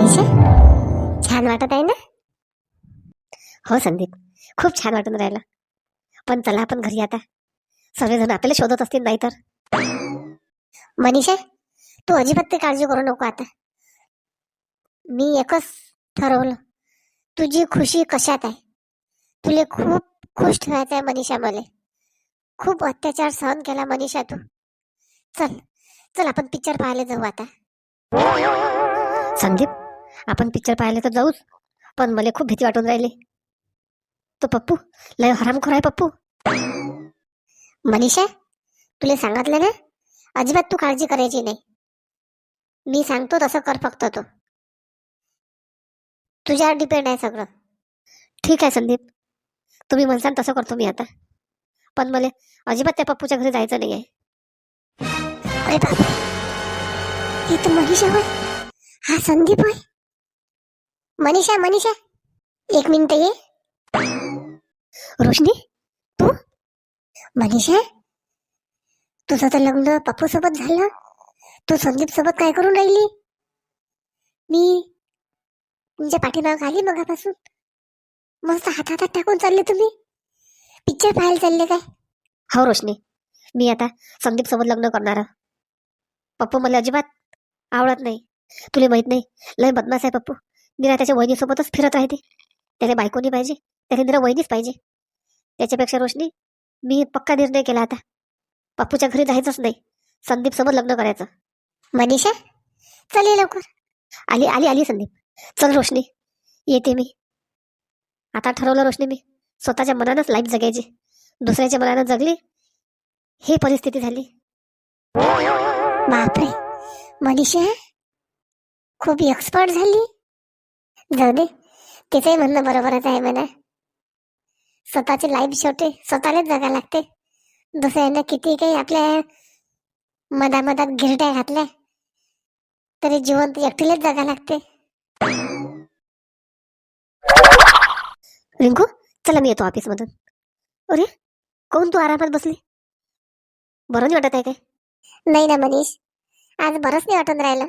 मनीषा छान वाटत आहे ना? हो संदीप खूप छान वाटून राहिलं. पण चला आपण घरी आता. सगळेजण आपल्याला शोधत असतील नाही तर. मनीषा तू अजिबात ते काळजी करू नको आता. मी एकच ठरवलं. तुझी खुशी कशात आहे? तुले खूप खुश ठेवायचं आहे मनीषा मला. खूप अत्याचार सहन केला मनीषा तू. चल चल आपण पिक्चर पाहायला जाऊ आता. संदीप आपण पिक्चर पाहायला तर जाऊच. पण मला खूप भीती वाटून राहिली. तो पप्पू लय हरामखोर आहे पप्पू. मनीषा तुला सांगितलं ना? अजिबात तू काळजी करायची नाही. मी सांगतो तसं कर फक्त तू. तुझ्यावर डिपेंड आहे सगळं. ठीक आहे संदीप. तुम्ही म्हणसान तसं करतो मी आता. पण मला अजिबात त्या पप्पूच्या घरी जायचं नाही आहे अरे बापरे. ही तर मनीषा होय. हा संदीप होय. मनीषा मनीषा. एक मिनिट ये. रोशनी तू? मनीषा तुझं तर लग्न पप्पू सोबत झालं तू संदीप सोबत काय करून राहिली? मी तुमच्या पाठीमाग आली मगापासून. मस्त हात हातात टाकून चालले तुम्ही. पिक्चर पाहायला चालले काय? हो रोशनी. मी आता संदीप सोबत लग्न करणार पप्पू मला अजिबात आवडत नाही. तुला माहीत नाही. लय बदमाश आहे पप्पू. निरा त्याच्या वहिनीसोबतच फिरत राहते. त्याला बायकोनी पाहिजे त्याला निरा वहिनीच पाहिजे. त्याच्यापेक्षा रोशनी मी पक्का निर्णय केला आता. पप्पूच्या घरी जायचंच नाही. संदीप सोबत लग्न करायचं. मनीषा चल ये लवकर. आली आली आली संदीप. चल रोशनी. येते मी. आता ठरवलं रोशनी मी. स्वतःच्या मनानंच लाईफ जगायची. दुसऱ्याच्या मनानं जगली. ही परिस्थिती झाली. बापरे. मनीषा खूप एक्सपर्ट झाली. जाऊ दे. तिचंही म्हणणं बरोबरच आहे म्हणा. स्वतःची लाईफ शेवटी स्वतःलाच जगा लागते. दुसऱ्यांना किती काही आपल्या मधामधात गिरड्या घातल्या तरी जीवन एकटीलाच जगा लागते. रिंकू चला मी येतो ऑफिस मधून. अरे कोण तू आरामात बसली? बरं नाही वाटत आहे काय? नाही ना मनीष. आज बरंच नाही वाटून राहिलं.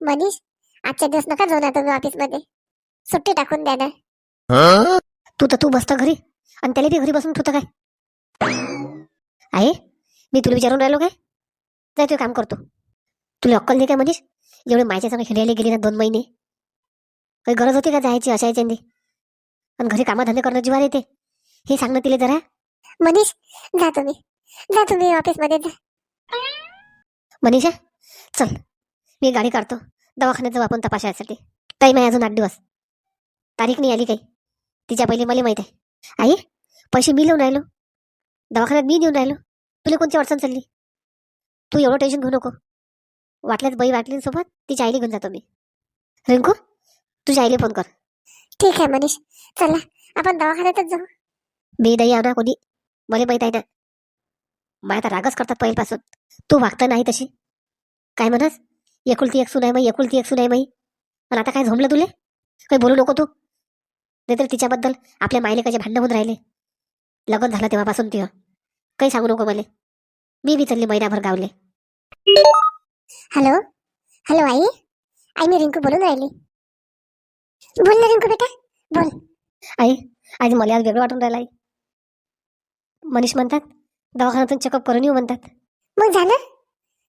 मनीष आजच्या दिवस नका जाऊ ना तुम्ही ऑफिसमध्ये. सुट्टी टाकून द्या ना. तू तर तू बसता घरी. आणि त्याला बी घरी बसून ठेवतं काय? आहे मी तुला विचारून राहिलो काय? जाय तू काम करतो. तुला अक्कल नाही काय मनीष? एवढे मायच्या संग हिंडायला गेली ना दोन महिने. काही गरज होती का जायची अशा याच्यानी आणि घरी कामाधंदे करणं जीवार येते. हे सांगणं तिला जरा. मनीष जा तुम्ही. जा तुम्ही ऑफिसमध्ये जा. मनीषा चल. मी गाडी काढतो. दवाखान्यात जाऊ आपण तपासायसाठी टाईम आहे अजून आठ दिवस. तारीख नाही आली काही. तिच्या पहिले मला माहीत आहे. आई पैसे मी लिहून राहिलो. दवाखान्यात मी देऊन राहिलो. तुला कोणती अडचण चालली? तू एवढं टेन्शन घेऊ नको. वाटल्याच बाई वाटलींसोबत तिच्या आईला घेऊन जातो मी. रिंकू तुझ्या आईला फोन कर. ठीक आहे मनीष. चला आपण दवाखान्यातच जाऊ. मी नाही ना कोणी. मला माहीत आहे ना. मला तर रागच करतात पहिल्यापासून. तू वागता नाही तशी. काय म्हणस? एकुलती एक सुनाय माई एकुलती एक सुनाय माई आणि आता काय झोंबलं तुले? काही बोलू नको तू. नाहीतर तिच्याबद्दल आपल्या मायले कसे भांडण होऊन राहिले. लग्न झालं तेव्हापासून तिथं काही सांगू नको मला. मी बी चालली महिनाभर गावले. हॅलो? हॅलो आई? आई मी रिंकू बोलून राहिली. बोल ना रिंकू बेटा बोल. आई आज मला आज वेगळं वाटून राहिलं आई. मनीष म्हणतात दवाखान्यातून चेकअप करून येऊ म्हणतात. मग झालं?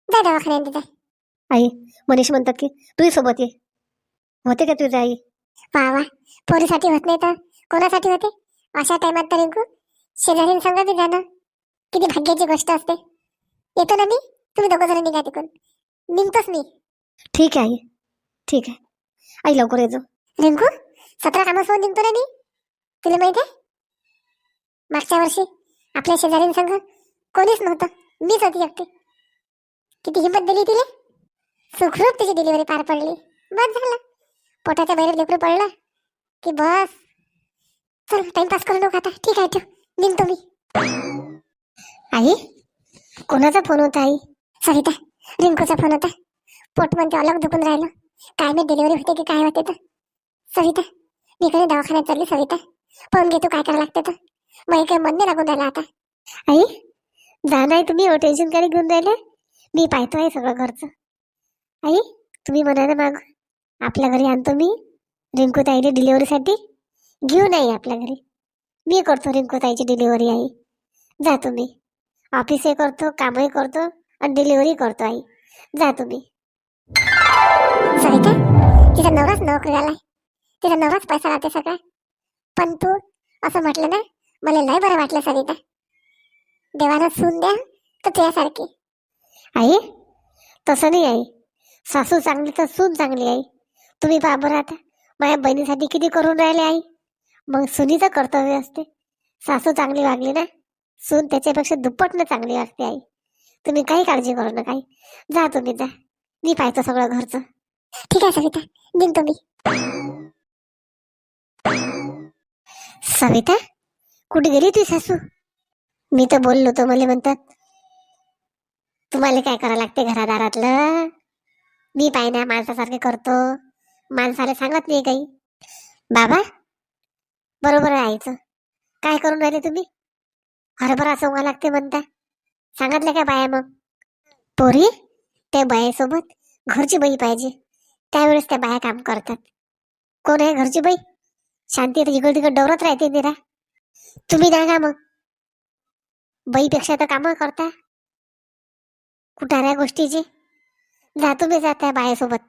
जा दवाखान्यात जा. आई मनीष म्हणतात की तुझी सोबत ये. होते का तुझ्या आई? वा वा. पोरीसाठी होत नाही तर? कोणासाठी होते? अशा टायमात तर रिंकू शेजारीन संगत जाणं. किती भाग्याची गोष्ट असते. येतो ना मी? तुम्ही दोघं जण निघा तिकडून निघतोच मी. ठीक आहे आई. ठीक आहे. आई लवकर येतो रिंकू सतरा कामासोबत निघतो ना मी? तुला माहीत आहे? मागच्या वर्षी आपल्या शेजारीन संघ कोणीच नव्हतं. मीच होती एकटी. किती हिंमत दिली तिला? सुखरूप तिची डिलिव्हरी पार पडली. बस झालं. पोटाच्या बाहेर लेकरू पडलं की बस. चल टाइमपास करू नका आता. ठीक आहे ठेव. निघतो मी. आई कोणाचा फोन होता आई? सरिता रिंकूचा फोन होता. पोट म्हणते अलग दुखून राहिलं. काय मी डिलिव्हरी होते की काय होते तर? सविता मी कधी दवाखान्यात चालली सविता? पाहून घेतो काय करायला लागते तर? मला काही मन नाही लागून राहिलं आता. आई जा नाही तुम्ही हो टेन्शन काही घेऊन राहिले? मी पाहतो आहे सगळं घरचं. आई तुम्ही म्हणा ना माग. आपल्या घरी आणतो मी रिंकू ताईने डिलिव्हरीसाठी. घेऊन आई आपल्या घरी. मी करतो रिंकू ताईची डिलिव्हरी आई. जा तुम्ही. ऑफिसही करतो कामही करतो आणि डिलिव्हरी करतो आई. जा तुम्ही. सविता तिचा नवराच नोकरी आलाय तिचा नवराच पैसा राहते सगळा पण तू असं म्हटलं ना मला लय बरं वाटलं सविता देवानं सून द्या तर तुझ्यासारखी. आई तसं नाही आई. सासू चांगली तर सून चांगली आई. तुम्ही बाबर बरं आता माझ्या बहिणीसाठी किती करून राहिले आई. मग सुनीचं कर्तव्य असते. सासू चांगली वागली ना सून त्याच्यापेक्षा दुप्पटनं चांगली वागते आई. तुम्ही काही काळजी करू नका आई. जा तुम्ही जा. मी पाहतो सगळं घरचं. ठीक आहे सविता निघतो मी. सविता कुठे गेली तुझी सासू? मी तर बोललो तो मला म्हणतात तुम्हाला काय करावं लागते घरादारातलं? मी पाय ना माणसासारखे करतो. माणसाला सांगत नाही काही. बाबा बरोबर आहे आईचं. काय करून राहिले तुम्ही? हरभरा सोंगा लागते म्हणता. सांगितलं का बाया मग? पोरी त्या बायासोबत घरची बाई पाहिजे. त्यावेळेस त्या बाया काम करतात. कोण आहे घरची बाई? शांती तर इकडे तिकडे डवरत राहते निरा. तुम्ही नाही का मग. बाईपेक्षा तर कामं करता. कुठाऱ्या गोष्टीची? जा तुम्ही जा त्या बायासोबत.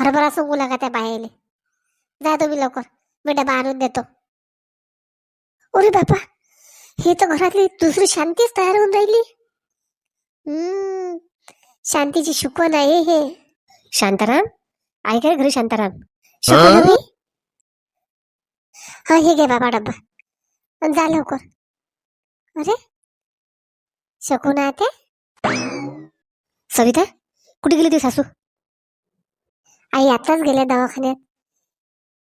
हरभरा सोंगू लागा त्या बायाले. जा तुम्ही लवकर. मी डबा आणून देतो. अरे बापा हे तर घरातली दुसरी शांतीच तयार होऊन राहिली. हम्म शांतीची शिकवण आहे हे. शांताराम आहे काय घरी शांताराम? हा? हे घे बाबा डब्बा. अन जा लवकर. अरे शकून आहे सविता? कुठे गेली ती सासू? आई आताच गेल्या दवाखान्यात.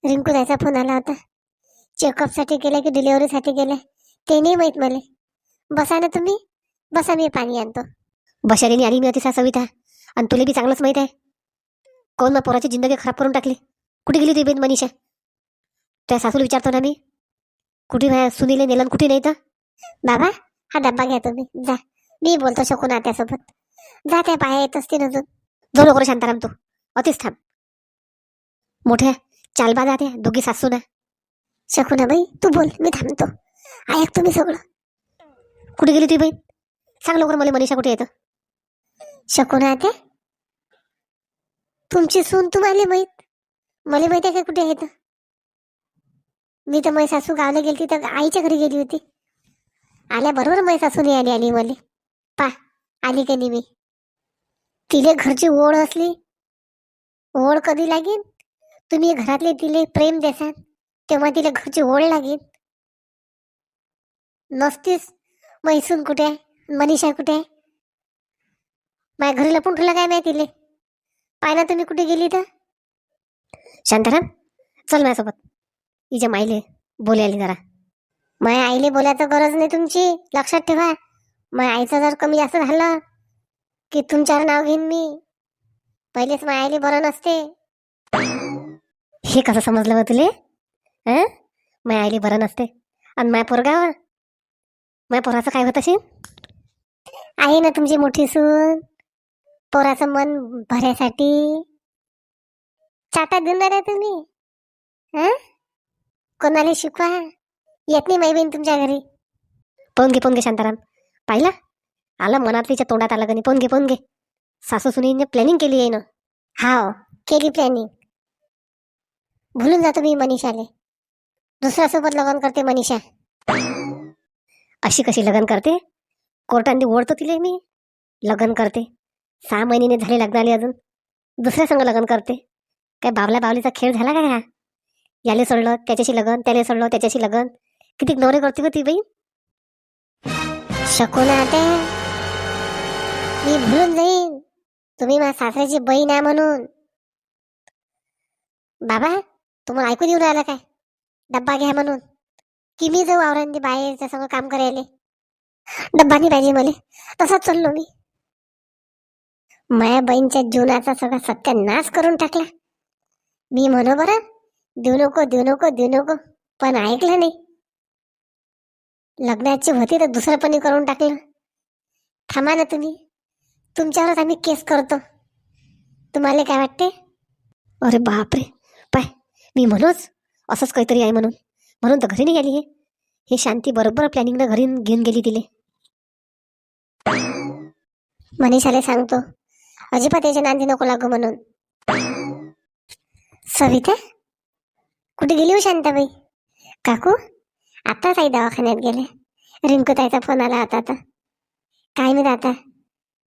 रिंकू जायचा फोन आला होता. चेकअपसाठी गेले की डिलिव्हरी साठी गेले ते नाही माहीत मला. बसा ना तुम्ही. बसा मी पाणी आणतो. बशालीने आली मी सा सविता. आणि तुला बी चांगलंच माहीत आहे. कोण मग पोराची जिंदगी खराब करून टाकली? कुठे गेली ती बेन मनीषा? त्या सासूला विचारतो ना मी. कुठे सुनीले नेलन कुठे नाही तर बाबा हा डब्बा घ्या तुम्ही. जा. मी बोलतो शकून त्यासोबत. जा त्या बाया येत असतील अजून जो नको शांताराम तू. अतिच थांब. मोठ्या चालबा जाते दोघी सासू ना. शकुना बाई तू बोल मी थांबतो. ऐक तुम्ही सगळं. कुठे गेली तुझी बहीण? सांग लवकर मला मनीषा कुठे येतं शकुना ते? तुमची सून तुम्हाला माहीत? मला माहिती आहे का कुठे येतं मी तर माझी सासू गावला गेली तर आईच्या घरी गेली होती. आल्या बरोबर माझी सासूने आली आली मला. पा आली का नाही मी तिले घरची ओढ असली ओढ कधी लागेल तुम्ही घरातले तिले प्रेम देसाल तेव्हा तिला घरची ओढ लागेल नसतीस मैसून कुठे आहे? मनीषा कुठे आहे? माझ्या घरी लपून ठेवलं काय नाही तिले? पाय ना तुम्ही कुठे गेली तर? शांताराम चल माझ्यासोबत. तिच्या माईले बोलायला जरा. माझ्या आईले बोलायचं गरज नाही तुमची लक्षात ठेवा. माझ्या आईचं जर कमी जास्त झालं की तुमच्यावर नाव घेईन मी. पहिलेच माझ्या आईले बरं नसते हे कसं समजलं बा तुले? हं माझ्या आईले बरं नसते आणि माय पोरगावर? माय पोराचं काय होत असेल आहे ना तुमची मोठी सून. पोराचं मन भरायसाठी. चाटा देणार आहे तुम्ही. कोणाला शिकवा. येत नाही माई बहीण तुमच्या घरी. पाहून घे पाहून घे शांताराम. पाहिला? आला मनात तिच्या तोंडात आलं गणी. फोन घे पाहून घे सासू सुनीने प्लॅनिंग केली आहे ना? हाव केली प्लॅनिंग भुलून जातो मी मनीषाले. दुसऱ्यासोबत लग्न करते मनीषा. अशी कशी लग्न करते? कोर्टाने ओढतो तिले मी. लग्न करते. सहा महिने झाले लग्नाले अजून. दुसऱ्या संग लग्न करते. काय बावल्या बावलीचा खेळ झाला काय हा? याले सोडलं त्याच्याशी लग्न त्याले सोडलं त्याच्याशी लग्न. किती नवरे करते ग ती बाई. शकुना आता मी भरून जाईन. तुम्ही माझ्या सासऱ्याची बहीण आहे म्हणून. बाबा तुम्हाला ऐकून येऊन राहिला काय? डब्बा घ्या म्हणून. की मी जाऊ आवरांनी बाहेरच्या सगळं काम करायला. डब्बा नाही पाहिजे मला. तसाच चाललो मी. माया बहीणच्या जीवनाचा सगळा सत्यानाश करून टाकला. मी म्हणो बरं देऊ नको देऊ नको देऊ नको पण ऐकलं नाही. लग्नाची होती तर दुसरंपणी करून टाकलं. थांबा ना तुम्ही. तुमच्यावरच आम्ही केस करतो. तुम्हाला काय वाटते? अरे बापरे. पाय मी म्हणूच असंच काहीतरी आहे म्हणून. म्हणून तर घरी नाही गेली हे. हे शांती बरोबर प्लॅनिंगनं घरी घेऊन गेली तिले. मनीषाला सांगतो अजिबात त्याच्या नांदी नको लागू म्हणून. सविता? कुठे गेली हो शांताबाई? काकू? आताच आई दवाखान्यात गेले. रिंकू ताईचा फोन आला आता आता. काय मी आता?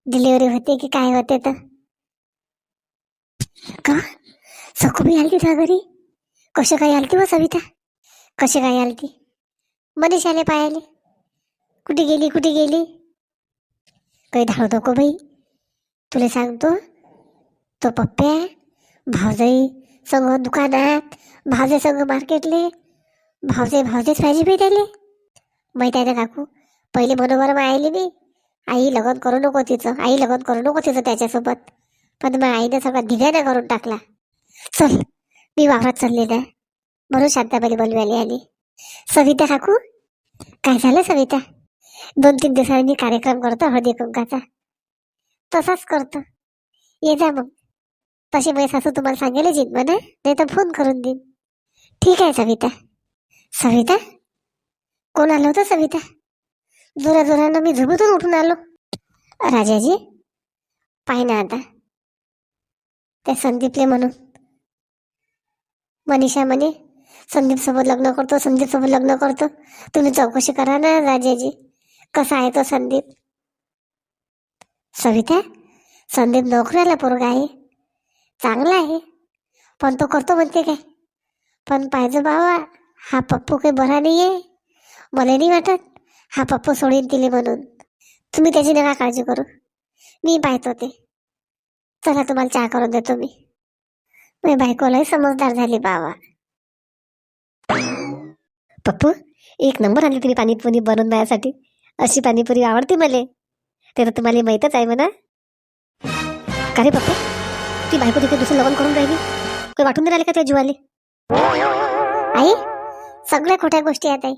डिलिव्हरी होते की काय होते तर? का? सखूबाई आलती त्या घरी? कसे काय आलती व सविता? कसे काय आलती? मनीषाले पायाले कुठे गेली कुठे गेली? काही धाव नको बाई. तुला सांगतो तो पप्प्या भावजाई संग दुकानात भावजे संग मार्केटले. भावजे भावजेच पाहिजे बाई त्याले. माहीत आहे ना काकू पहिले मनोबर आले मी. आई लग्न करू नको तिचं. आई लग्न करू नको तिचं त्याच्यासोबत. पण मग आईने सगळं धिगाणं करून टाकला. चल मी वावरात चाललेलं आहे. म्हणून शांताबाई बोलवायला आली. सविता काकू? काय झालं सविता? दोन तीन दिवसांनी कार्यक्रम करतो हळदी कुंकाचा. तसाच करतो. ये जा मग. तशी माझी सासू तुम्हाला सांगेलच येईन म्हणा. नाही तर फोन करून देईन. ठीक आहे सविता. सविता? कोण आलं होतं सविता? जोरा जोरानं मी झोपेतून उठून आलो. राजाजी पाहि ना आता. त्या संदीपले म्हणून. मनीषा म्हणे संदीप सोबत लग्न करतो संदीप सोबत लग्न करतो. तुम्ही चौकशी करा ना राजाजी. कसा आहे तो संदीप? सविता संदीप नोकऱ्याला पोरगा आहे. चांगला आहे. पण तो करतो म्हणते काय? पण पाहिजे बाबा हा पप्पू काही बरा नाही आहे मला नाही वाटत. हा पप्पू सोडीन तिले म्हणून. तुम्ही त्याची नका काळजी करू. मी पाहतो ते चला तुम्हाला चहा करून देतो मी. मी बायकोलाही समजदार झाली बाबा. पप्पू एक नंबर आणली तुम्ही पाणीपुरी बनवून माझ्यासाठी. अशी पाणीपुरी आवडते मला. ते तर तुम्हाला माहीतच आहे म्हणा. का रे पप्पू? ती बायको तिथे दुसरं लग्न करून राहिली. काही वाटून नाही राहिले का त्या जीवाले? आई सगळ्या खोट्या गोष्टी आहेत आई.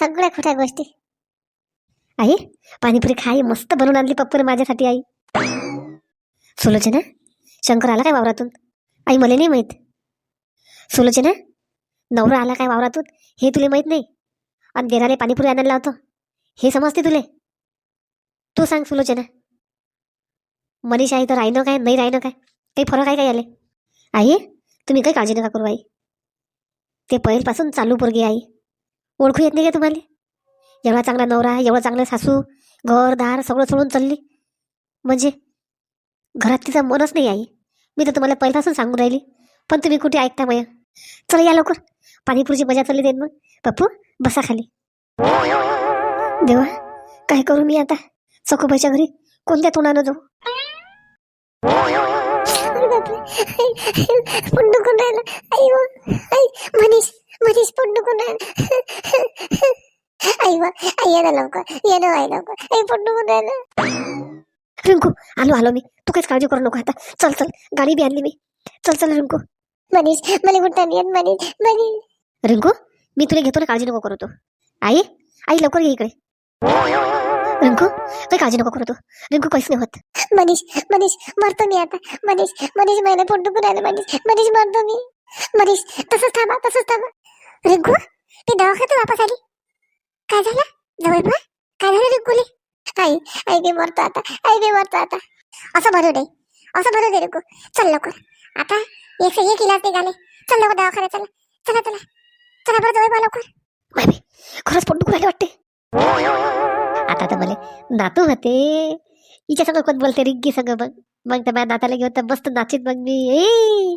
सगळ्या खोट्या गोष्टी. आई पाणीपुरी खाई मस्त बनवून आणली पप्पूने माझ्यासाठी आई. सुलोचना शंकर आला काय वावरातून? आई मला नाही माहीत. सुलोचना नवरा आला काय वावरातून? हे तुला माहीत नाही. आणि देराने पाणीपुरी आणायला लावतो. हे समजते तुले? तू सांग सुलोचना. मनीष आई तर राहिनं काय नाही राहिनं काय? काही फरक आहे काय आले आई तुम्ही काही काळजी नका करू आई. ते पहिल्यापासून चालू पोरगी आई. ओळखू येत नाही का तुम्हाला? एवढा चांगला नवरा एवढा चांगलं सासू घरदार सगळं सोडून चालली. म्हणजे घरात तिचं मनच नाही आई. मी तर तुम्हाला पहिल्यापासून सांगून राहिली. पण तुम्ही कुठे ऐकता मया? चला या लवकर. पाणीपुरीची मजा चालली देईन मग. पप्पू बसा खाली. देवा काय करू मी आता? सखूबाईच्या घरी कोणत्या तोंडानं जाऊ? पोट दुखून राहिलं. हो. आई मनीष मनीष पण दुखून राहिलं. आई ये ना लवकर ये ना आई लवकर आई दुखून राहिलं रिंकू आलो आलो मी तू काहीच काळजी करू नको आता चल चल गाडी बी आणली मी चल चल रिंकू मनीष मला कुठं येत मनीष मनीष रिंकू मी तुला घेतो ना काळजी नको करू तू आई आई लवकर ये इकडे रिंकू काही काळजी नको करू तू रिंकू काहीच नाही होत मनीष मनीष मरतो मी आता मनीष मनीष मला पोट दुखून राहिलं मनीष मनीष मरतो मी मनीष तसंच थांबा तसंच थांबा रिंकू ती दवाखान्यात वापस आली काय झालं? जवळ काय झालं रिंकूले आई आई बी मरतो आता. आई बी मरतो आता. असं भरू दे. असं भरू दे रिंकू चल लवकर. आता एक से एक इलाज निघाले. चल लवकर दवाखान्यात चला. चला चला. चला बरं जवळ बा लवकर. माय खरंच पोट दुखू राहिले वाटते. आता तर मला नातू होते. हिच्या सगळं कोण बोलते? रिंकी सगळं मग मग तर माझ्या नाताला घेऊन तर मस्त नाचित मग मी. ए!